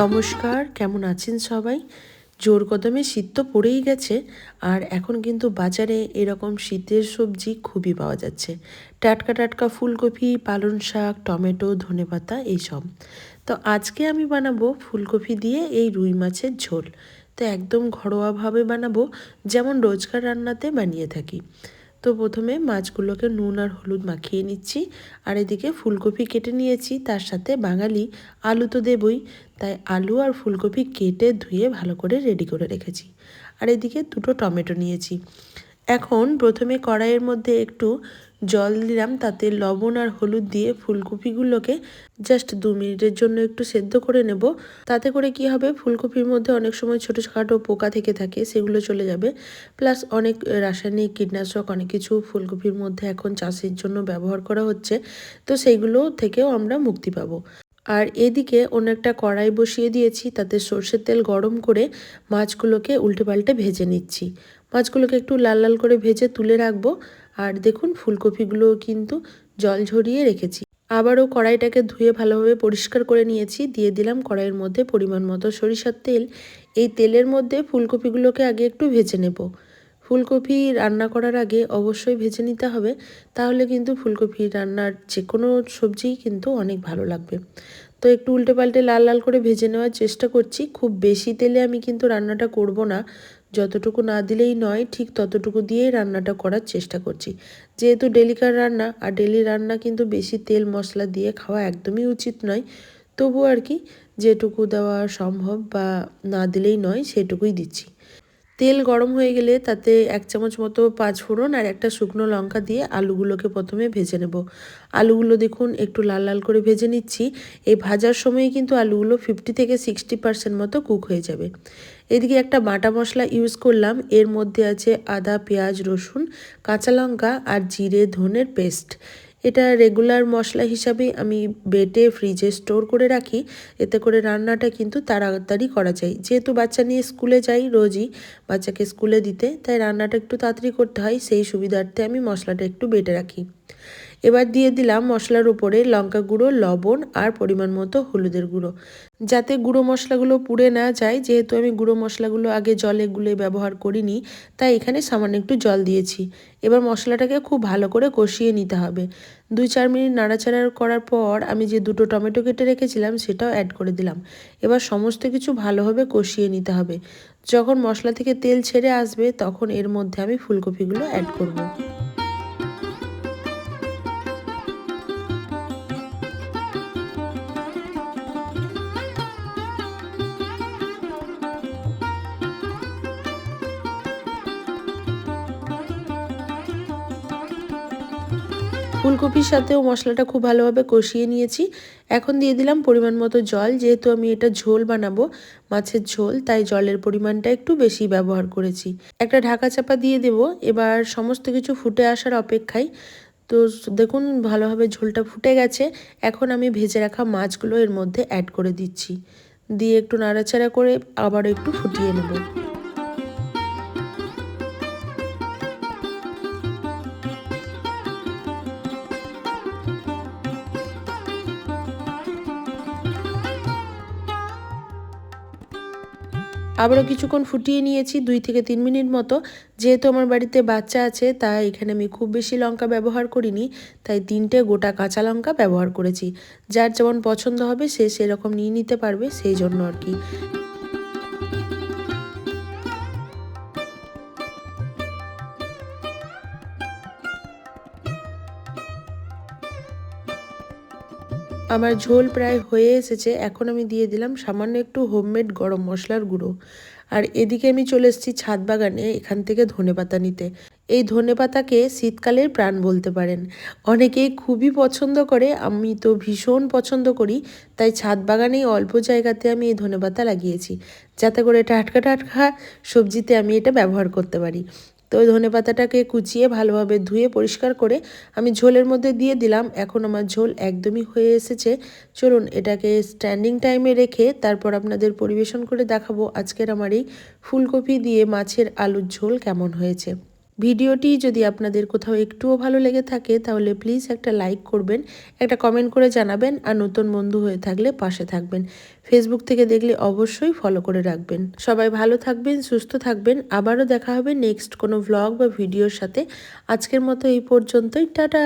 নমস্কার, কেমন আছেন সবাই? জোর কদমে শীত তো পড়েই গেছে, আর এখন কিন্তু বাজারে এরকম শীতের সবজি খুবই পাওয়া যাচ্ছে। টাটকা টাটকা ফুলকপি, পালং শাক, টমেটো, ধনেপাতা এইসব। তো আজকে আমি বানাবো ফুলকপি দিয়ে এই রুই মাছের ঝোল। তো একদম ঘরোয়াভাবে বানাবো, যেমন রোজকার রান্নাতে বানিয়ে থাকি। তো প্রথমে মাছগুলোকে নুন আর হলুদ মাখিয়ে নিচ্ছি। আর এদিকে ফুলকপি কেটে নিয়েছি। তার সাথে বাঙালি আলু তো দেবই। তাই আলু আর ফুলকপি কেটে ধুয়ে ভালো করে রেডি করে রেখেছি। আর এদিকে দুটো টমেটো নিয়েছি। এখন প্রথমে কড়াইয়ের মধ্যে একটু জল দিলাম, তাতে লবণ আর হলুদ দিয়ে ফুলকপিগুলোকে জাস্ট দু মিনিটের জন্য একটু সেদ্ধ করে নেব। তাতে করে কি হবে, ফুলকপির মধ্যে অনেক সময় ছোটো খাটো পোকা থেকে থাকে, সেগুলো চলে যাবে। প্লাস অনেক রাসায়নিক কীটনাশক, অনেক কিছু ফুলকপির মধ্যে এখন চাষের জন্য ব্যবহার করা হচ্ছে, তো সেইগুলো থেকেও আমরা মুক্তি পাবো। আর এদিকে অন্য একটা কড়াই বসিয়ে দিয়েছি, তাতে সর্ষের তেল গরম করে মাছগুলোকে উল্টে পাল্টে ভেজে নিচ্ছি। মাছগুলোকে একটু লাল লাল করে ভেজে তুলে রাখব। আর দেখুন, ফুলকপিগুলোও কিন্তু জল ঝরিয়ে রেখেছি। আবারও কড়াইটাকে ধুয়ে ভালোভাবে পরিষ্কার করে নিয়েছি। দিয়ে দিলাম কড়াইয়ের মধ্যে পরিমাণ মতো সরিষার তেল। এই তেলের মধ্যে ফুলকপিগুলোকে আগে একটু ভেজে নেব। ফুলকপি রান্না করার আগে অবশ্যই ভেজে নিতে হবে। তাহলে কিন্তু ফুলকপি রান্নার যে কোনো সবজিই কিন্তু অনেক ভালো লাগবে। তো একটু উল্টে পাল্টে লাল লাল করে ভেজে নেওয়ার চেষ্টা করছি। খুব বেশি তেলে আমি কিন্তু রান্নাটা করব না। যতটুকু না দিলেই নয়, ঠিক ততটুকু দিয়েই রান্নাটা করার চেষ্টা করছি। যেহেতু ডেলিকার রান্না, আর ডেলি রান্না কিন্তু বেশি তেল মশলা দিয়ে খাওয়া একদমই উচিত নয় তবু আর কি যেটুকু দেওয়া সম্ভব বা না দিলেই নয় সেটুকুই দিচ্ছি। তেল গরম হয়ে গেলে তাতে এক চামচ মতো পাঁচ ফোড়ন আর একটা শুকনো লঙ্কা দিয়ে আলুগুলোকে প্রথমে ভেজে নেব। আলুগুলো দেখুন একটু লাল লাল করে ভেজে নিচ্ছি। এই ভাজার সময় কিন্তু আলুগুলো ফিফটি থেকে সিক্সটি পার্সেন্ট মতো কুক হয়ে যাবে। এদিকে একটা বাটা মশলা ইউজ করলাম। এর মধ্যে আছে আদা, পেঁয়াজ, রসুন, কাঁচা লঙ্কা আর জিরে, ধনের পেস্ট এটা রেগুলার মশলা হিসাবে আমি বেটে ফ্রিজে স্টোর করে রাখি। এতে করে রান্নাটা কিন্তু তাড়াতাড়ি করা যায়। যেহেতু বাচ্চা নিয়ে স্কুলে যাই রোজই, বাচ্চাকে স্কুলে দিতে, তাই রান্নাটা একটু তাড়াতাড়ি করতে হয়। সেই সুবিধার্থে আমি মশলাটা একটু বেটে রাখি। এবার দিয়ে দিলাম মশলার উপরে লঙ্কা গুঁড়ো, লবণ আর পরিমাণ মতো হলুদের গুঁড়ো। যাতে গুঁড়ো মশলাগুলো পুড়ে না যায়, যেহেতু আমি গুঁড়ো মশলাগুলো আগে জলে গুলে ব্যবহার করিনি, তাই এখানে সামান্য একটু জল দিয়েছি। এবার মশলাটাকে খুব ভালো করে কষিয়ে নিতে হবে। দুই চার মিনিট নাড়াচাড়া করার পর আমি যে দুটো টমেটো কেটে রেখেছিলাম, সেটাও অ্যাড করে দিলাম। এবার সমস্ত কিছু ভালোভাবে কষিয়ে নিতে হবে। যখন মশলা থেকে তেল ছেড়ে আসবে, তখন এর মধ্যে আমি ফুলকপিগুলো অ্যাড করব। ফুলকপির সাথেও মশলাটা খুব ভালোভাবে কষিয়ে নিয়েছি। এখন দিয়ে দিলাম পরিমাণ মতো জল। যেহেতু আমি এটা ঝোল বানাবো, মাছের ঝোল, তাই জলের পরিমাণটা একটু বেশি ব্যবহার করেছি। একটা ঢাকা চাপা দিয়ে দেব। এবার সমস্ত কিছু ফুটে আসার অপেক্ষায়, তো দেখুন ভালোভাবে ঝোলটা ফুটে গেছে। এখন আমি ভেজে রাখা মাছগুলো এর মধ্যে অ্যাড করে দিচ্ছি। দিয়ে একটু নাড়াচাড়া করে আবার একটু ফুটিয়ে নেব। আবারও কিছুক্ষণ ফুটিয়ে নিয়েছি দুই থেকে তিন মিনিট মতো। যেহেতু আমার বাড়িতে বাচ্চা আছে, তাই এখানে আমি খুব বেশি লঙ্কা ব্যবহার করিনি, তাই তিনটে গোটা কাঁচা লঙ্কা ব্যবহার করেছি। যার যেমন পছন্দ হবে, সে সেরকম নিয়ে নিতে পারবে, সেই জন্য আর কি। আমার ঝোল প্রায় হয়ে এসেছে, এখন আমি দিয়ে দিলাম সামান্য একটু হোমমেড গরম মশলার গুঁড়ো। আর এদিকে আমি চলে এসেছি ছাদ বাগানে, এখান থেকে ধনে পাতা নিতে। এই ধনে পাতাকে শীতকালের প্রাণ বলতে পারেন। অনেকেই খুবই পছন্দ করে, আমি তো ভীষণ পছন্দ করি, তাই ছাদ বাগানেই অল্প জায়গাতে আমি এই ধনে পাতা লাগিয়েছি। যাতে করে টাটকা টাটকা সবজিতে আমি এটা ব্যবহার করতে পারি। তো ওই ধনে পাতাটাকে কুচিয়ে ভালোভাবে ধুয়ে পরিষ্কার করে আমি ঝোলের মধ্যে দিয়ে দিলাম। এখন আমার ঝোল একদমই হয়ে এসেছে। চলুন এটাকে স্ট্যান্ডিং টাইমে রেখে তারপর আপনাদের পরিবেশন করে দেখাবো আজকের আমার এই ফুলকপি দিয়ে মাছের আলুর ঝোল কেমন হয়েছে। ভিডিওটি যদি আপনাদের কোথাও একটুও ভালো লেগে থাকে, তাহলে প্লিজ একটা লাইক করবেন, একটা কমেন্ট করে জানাবেন, আর নতুন বন্ধু হয়ে থাকলে পাশে থাকবেন। ফেসবুক থেকে দেখলে অবশ্যই ফলো করে রাখবেন। সবাই ভালো থাকবেন, সুস্থ থাকবেন, আবারও দেখা হবে নেক্সট কোনো ভ্লগ বা ভিডিওর সাথে। আজকের মতো এই পর্যন্তই, টাটা!